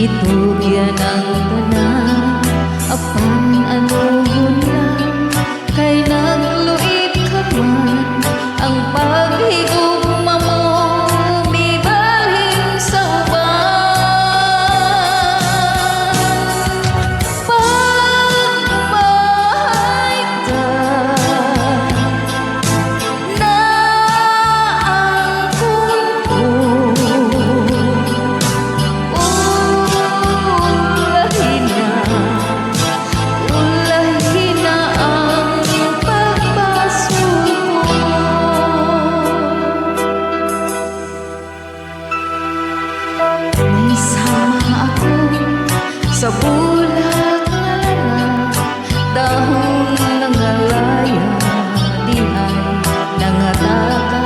Gitugyan ang tanan Apan ano. Sa bulak na dahon ng alaya, dihan, nangataka,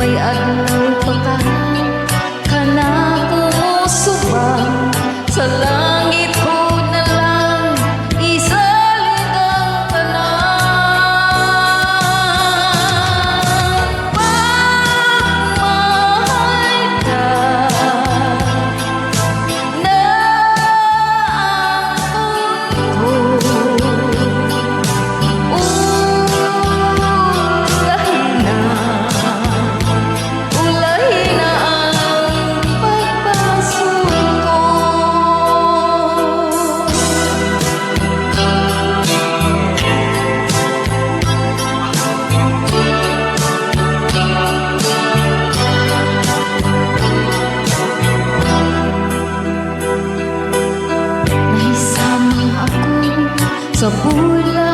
may atla. Sa pula